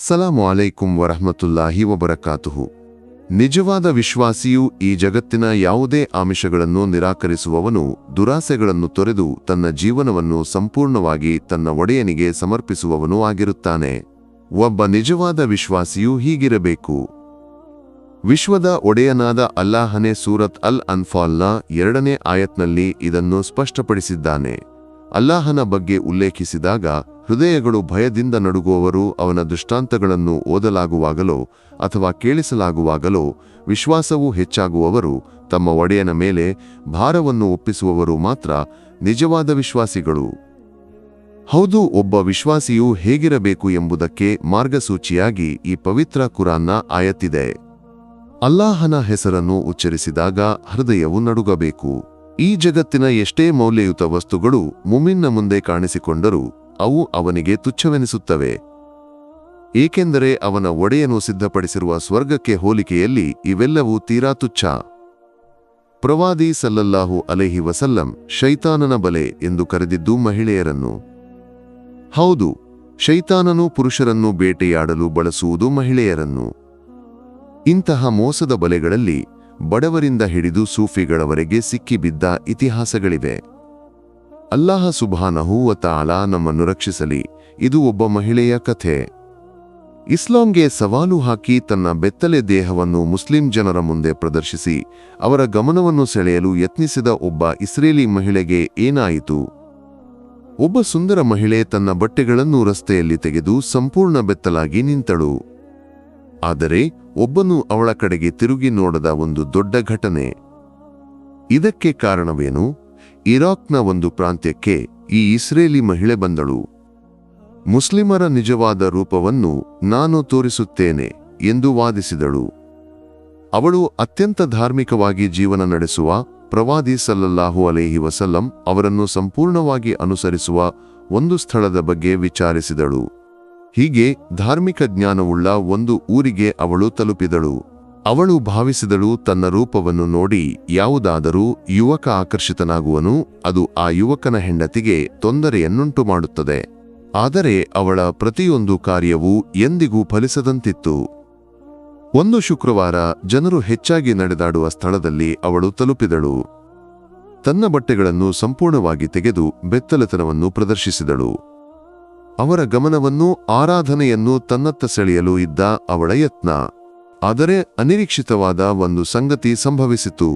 ಸಲಾಮು ಅಲೈಕುಂ ವರಹಮತುಲ್ಲಾಹಿ ವಬರಕಾತುಹು. ನಿಜವಾದ ವಿಶ್ವಾಸಿಯು ಈ ಜಗತ್ತಿನ ಯಾವುದೇ ಆಮಿಷಗಳನ್ನು ನಿರಾಕರಿಸುವವನು ದುರಾಸೆಗಳನ್ನು ತೊರೆದು ತನ್ನ ಜೀವನವನ್ನು ಸಂಪೂರ್ಣವಾಗಿ ತನ್ನ ಒಡೆಯನಿಗೆ ಸಮರ್ಪಿಸುವವನೂ ಆಗಿರುತ್ತಾನೆ. ಒಬ್ಬ ನಿಜವಾದ ವಿಶ್ವಾಸಿಯು ಹೀಗಿರಬೇಕು. ವಿಶ್ವದ ಒಡೆಯನಾದ ಅಲ್ಲಾಹನೇ ಸೂರತ್ ಅಲ್ ಅನ್ಫಾಲ್ನ ಎರಡನೇ ಆಯತ್ನಲ್ಲಿ ಇದನ್ನು ಸ್ಪಷ್ಟಪಡಿಸಿದ್ದಾನೆ. ಅಲ್ಲಾಹನ ಬಗ್ಗೆ ಉಲ್ಲೇಖಿಸಿದಾಗ ಹೃದಯಗಳು ಭಯದಿಂದ ನಡುಗುವವರು ಅವನ ದೃಷ್ಟಾಂತಗಳನ್ನು ಓದಲಾಗುವಾಗಲೋ ಅಥವಾ ಕೇಳಿಸಲಾಗುವಾಗಲೋ ವಿಶ್ವಾಸವು ಹೆಚ್ಚಾಗುವವರು ತಮ್ಮ ಒಡೆಯನ ಮೇಲೆ ಭಾರವನ್ನು ಒಪ್ಪಿಸುವವರು ಮಾತ್ರ ನಿಜವಾದ ವಿಶ್ವಾಸಿಗಳು. ಹೌದು, ಒಬ್ಬ ವಿಶ್ವಾಸಿಯು ಹೇಗಿರಬೇಕು ಎಂಬುದಕ್ಕೆ ಮಾರ್ಗಸೂಚಿಯಾಗಿ ಈ ಪವಿತ್ರ ಕುರಾನ್ನ ಆಯತ್ತಿದೆ. ಅಲ್ಲಾಹನ ಹೆಸರನ್ನು ಉಚ್ಚರಿಸಿದಾಗ ಹೃದಯವು ನಡುಗಬೇಕು. ಈ ಜಗತ್ತಿನ ಎಷ್ಟೇ ಮೌಲ್ಯಯುತ ವಸ್ತುಗಳು ಮುಮಿನ್ನ ಮುಂದೆ ಕಾಣಿಸಿಕೊಂಡರೂ ಅವು ಅವನಿಗೆ ತುಚ್ಛವೆನಿಸುತ್ತವೆ. ಏಕೆಂದರೆ ಅವನ ಒಡೆಯನು ಸಿದ್ಧಪಡಿಸಿರುವ ಸ್ವರ್ಗಕ್ಕೆ ಹೋಲಿಕೆಯಲ್ಲಿ ಇವೆಲ್ಲವೂ ತೀರಾ ತುಚ್ಛ. ಪ್ರವಾದಿ ಸಲ್ಲಲ್ಲಾಹು ಅಲೆಹಿ ವಸಲ್ಲಂ, ಶೈತಾನನ ಬಲೆ ಎಂದು ಕರೆದಿದ್ದು ಮಹಿಳೆಯರನ್ನು. ಹೌದು, ಶೈತಾನನು ಪುರುಷರನ್ನು ಬೇಟೆಯಾಡಲು ಬಳಸುವುದು ಮಹಿಳೆಯರನ್ನು. ಇಂತಹ ಮೋಸದ ಬಲೆಗಳಲ್ಲಿ ಬಡವರಿಂದ ಹಿಡಿದು ಸೂಫಿಗಳವರೆಗೆ ಸಿಕ್ಕಿಬಿದ್ದ ಇತಿಹಾಸಗಳಿವೆ. ಅಲ್ಲಾಹ ಸುಬಾನಹೂ ತಾಲ ನಮ್ಮನ್ನು ರಕ್ಷಿಸಲಿ. ಇದು ಒಬ್ಬ ಮಹಿಳೆಯ ಕಥೆ. ಇಸ್ಲಾಂಗೆ ಸವಾಲು ಹಾಕಿ ತನ್ನ ಬೆತ್ತಲೆ ದೇಹವನ್ನು ಮುಸ್ಲಿಂ ಜನರ ಮುಂದೆ ಪ್ರದರ್ಶಿಸಿ, ಅವರ ಗಮನವನ್ನು ಸೆಳೆಯಲು ಯತ್ನಿಸಿದ ಒಬ್ಬ ಇಸ್ರೇಲಿ ಮಹಿಳೆಗೆ ಏನಾಯಿತು? ಒಬ್ಬ ಸುಂದರ ಮಹಿಳೆ ತನ್ನ ಬಟ್ಟೆಗಳನ್ನು ರಸ್ತೆಯಲ್ಲಿ ತೆಗೆದು ಸಂಪೂರ್ಣ ಬೆತ್ತಲಾಗಿ ನಿಂತಳು. ಆದರೆ ಒಬ್ಬನು ಅವಳ ಕಡೆಗೆ ತಿರುಗಿ ನೋಡದ ಒಂದು ದೊಡ್ಡ ಘಟನೆ. ಇದಕ್ಕೆ ಕಾರಣವೇನು? ಇರಾಕ್ನ ಒಂದು ಪ್ರಾಂತ್ಯಕ್ಕೆ ಈ ಇಸ್ರೇಲಿ ಮಹಿಳೆ ಬಂದಳು. ಮುಸ್ಲಿಮರ ನಿಜವಾದ ರೂಪವನ್ನು ನಾನು ತೋರಿಸುತ್ತೇನೆ ಎಂದು ವಾದಿಸಿದಳು. ಅವಳು ಅತ್ಯಂತ ಧಾರ್ಮಿಕವಾಗಿ ಜೀವನ ನಡೆಸುವ ಪ್ರವಾದಿ ಸಲ್ಲಲ್ಲಾಹು ಅಲೇಹಿ ವಸಲ್ಲಂ ಅವರನ್ನು ಸಂಪೂರ್ಣವಾಗಿ ಅನುಸರಿಸುವ ಒಂದು ಸ್ಥಳದ ಬಗ್ಗೆ ವಿಚಾರಿಸಿದಳು. ಹೀಗೆ ಧಾರ್ಮಿಕ ಜ್ಞಾನವುಳ್ಳ ಒಂದು ಊರಿಗೆ ಅವಳು ತಲುಪಿದಳು. ಅವಳು ಭಾವಿಸಿದಳು ತನ್ನ ರೂಪವನ್ನು ನೋಡಿ ಯಾವುದಾದರೂ ಯುವಕ ಆಕರ್ಷಿತನಾಗುವನು, ಅದು ಆ ಯುವಕನ ಹೆಂಡತಿಗೆ ತೊಂದರೆಯನ್ನುಂಟು ಮಾಡುತ್ತದೆ. ಆದರೆ ಅವಳ ಪ್ರತಿಯೊಂದು ಕಾರ್ಯವೂ ಎಂದಿಗೂ ಫಲಿಸದಂತಿತ್ತು. ಒಂದು ಶುಕ್ರವಾರ ಜನರು ಹೆಚ್ಚಾಗಿ ನಡೆದಾಡುವ ಸ್ಥಳದಲ್ಲಿ ಅವಳು ತಲುಪಿದಳು. ತನ್ನ ಬಟ್ಟೆಗಳನ್ನು ಸಂಪೂರ್ಣವಾಗಿ ತೆಗೆದು ಬೆತ್ತಲೆತನವನ್ನು ಪ್ರದರ್ಶಿಸಿದಳು. ಅವರ ಗಮನವನ್ನು ಆರಾಧನೆಯನ್ನು ತನ್ನತ್ತ ಸೆಳೆಯಲು ಇದ್ದ ಅವಳ ಯತ್ನ. ಆದರೆ ಅನಿರೀಕ್ಷಿತವಾದ ಒಂದು ಸಂಗತಿ ಸಂಭವಿಸಿತು.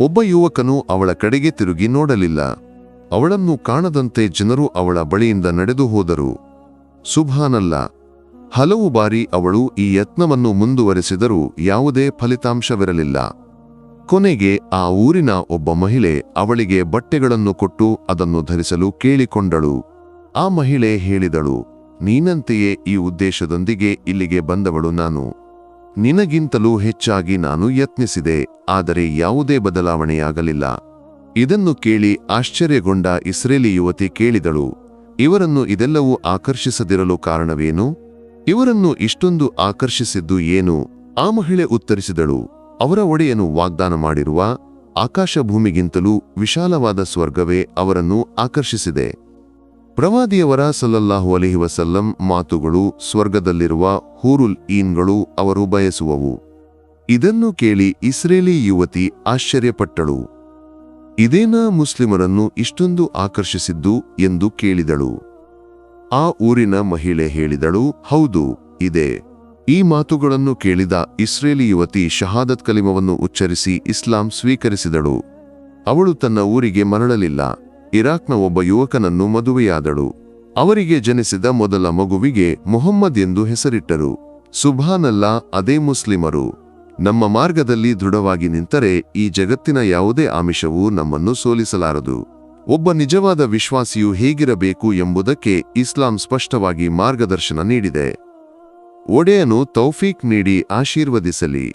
ಒಬ್ಬ ಯುವಕನು ಅವಳ ಕಡೆಗೆ ತಿರುಗಿ ನೋಡಲಿಲ್ಲ. ಅವಳನ್ನು ಕಾಣದಂತೆ ಜನರು ಅವಳ ಬಳಿಯಿಂದ ನಡೆದು ಹೋದರು. ಸುಭಾನಲ್ಲ. ಹಲವು ಬಾರಿ ಅವಳು ಈ ಯತ್ನವನ್ನು ಮುಂದುವರೆಸಿದರೂ ಯಾವುದೇ ಫಲಿತಾಂಶವಿರಲಿಲ್ಲ. ಕೊನೆಗೆ ಆ ಊರಿನ ಒಬ್ಬ ಮಹಿಳೆ ಅವಳಿಗೆ ಬಟ್ಟೆಗಳನ್ನು ಕೊಟ್ಟು ಅದನ್ನು ಧರಿಸಲು ಕೇಳಿಕೊಂಡಳು. ಆ ಮಹಿಳೆ ಹೇಳಿದಳು, ನೀನಂತೆಯೇ ಈ ಉದ್ದೇಶದೊಂದಿಗೆ ಇಲ್ಲಿಗೆ ಬಂದವಳು ನಾನು. ನಿನಗಿಂತಲೂ ಹೆಚ್ಚಾಗಿ ನಾನು ಯತ್ನಿಸಿದೆ, ಆದರೆ ಯಾವುದೇ ಬದಲಾವಣೆಯಾಗಲಿಲ್ಲ. ಇದನ್ನು ಕೇಳಿ ಆಶ್ಚರ್ಯಗೊಂಡ ಇಸ್ರೇಲಿ ಯುವತಿ ಕೇಳಿದಳು, ಇವರನ್ನು ಇದೆಲ್ಲವೂ ಆಕರ್ಷಿಸದಿರಲು ಕಾರಣವೇನು? ಇವರನ್ನು ಇಷ್ಟೊಂದು ಆಕರ್ಷಿಸಿದ್ದು ಏನು? ಆ ಮಹಿಳೆ ಉತ್ತರಿಸಿದಳು, ಅವರ ಒಡೆಯನು ವಾಗ್ದಾನ ಮಾಡಿರುವ ಆಕಾಶ ಭೂಮಿಗಿಂತಲೂ ವಿಶಾಲವಾದ ಸ್ವರ್ಗವೇ ಅವರನ್ನು ಆಕರ್ಷಿಸಿದೆ. ಪ್ರವಾದಿಯವರ ಸಲ್ಲಲ್ಲಾಹು ಅಲಿಹಿ ವಸಲ್ಲಂ ಮಾತುಗಳು ಸ್ವರ್ಗದಲ್ಲಿರುವ ಹೂರುಲ್ ಈನ್ಗಳು ಅವರು ಬಯಸುವವು. ಇದನ್ನು ಕೇಳಿ ಇಸ್ರೇಲಿ ಯುವತಿ ಆಶ್ಚರ್ಯಪಟ್ಟಳು. ಇದೇನ ಮುಸ್ಲಿಮರನ್ನು ಇಷ್ಟೊಂದು ಆಕರ್ಷಿಸಿದ್ದು ಎಂದು ಕೇಳಿದಳು. ಆ ಊರಿನ ಮಹಿಳೆ ಹೇಳಿದಳು, ಹೌದು, ಇದೆ. ಈ ಮಾತುಗಳನ್ನು ಕೇಳಿದ ಇಸ್ರೇಲಿ ಯುವತಿ ಶಹಾದತ್ ಕಲಿಮವನ್ನು ಉಚ್ಚರಿಸಿ ಇಸ್ಲಾಂ ಸ್ವೀಕರಿಸಿದಳು. ಅವಳು ತನ್ನ ಊರಿಗೆ ಮರಳಲಿಲ್ಲ. ಇರಾಕ್ನ ಒಬ್ಬ ಯುವಕನನ್ನು ಮದುವೆಯಾದಳು. ಅವರಿಗೆ ಜನಿಸಿದ ಮೊದಲ ಮಗುವಿಗೆ ಮೊಹಮ್ಮದ್ ಎಂದು ಹೆಸರಿಟ್ಟರು. ಸುಭಾನಲ್ಲ, ಅದೇ ಮುಸ್ಲಿಮರು. ನಮ್ಮ ಮಾರ್ಗದಲ್ಲಿ ದೃಢವಾಗಿ ನಿಂತರೆ ಈ ಜಗತ್ತಿನ ಯಾವುದೇ ಆಮಿಷವೂ ನಮ್ಮನ್ನು ಸೋಲಿಸಲಾರದು. ಒಬ್ಬ ನಿಜವಾದ ವಿಶ್ವಾಸಿಯು ಹೇಗಿರಬೇಕು ಎಂಬುದಕ್ಕೆ ಇಸ್ಲಾಂ ಸ್ಪಷ್ಟವಾಗಿ ಮಾರ್ಗದರ್ಶನ ನೀಡಿದೆ. ಒಡೆಯನು ತೌಫೀಕ್ ನೀಡಿ ಆಶೀರ್ವದಿಸಲಿ.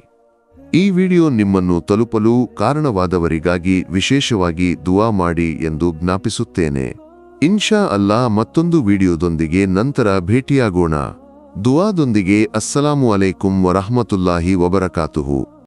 ಈ ವಿಡಿಯೋ ನಿಮ್ಮನ್ನು ತಲುಪಲು ಕಾರಣವಾದವರಿಗಾಗಿ ವಿಶೇಷವಾಗಿ ದುವಾ ಮಾಡಿ ಎಂದು ಜ್ಞಾಪಿಸುತ್ತೇನೆ. ಇನ್ಶಾ ಅಲ್ಲಾ ಮತ್ತೊಂದು ವಿಡಿಯೋದೊಂದಿಗೆ ನಂತರ ಭೇಟಿಯಾಗೋಣ. ದುವಾದೊಂದಿಗೆ ಅಸ್ಸಲಾಮು ಅಲೈಕುಂ ವರಹಮತುಲ್ಲಾಹಿ ವಬರಕಾತುಹು.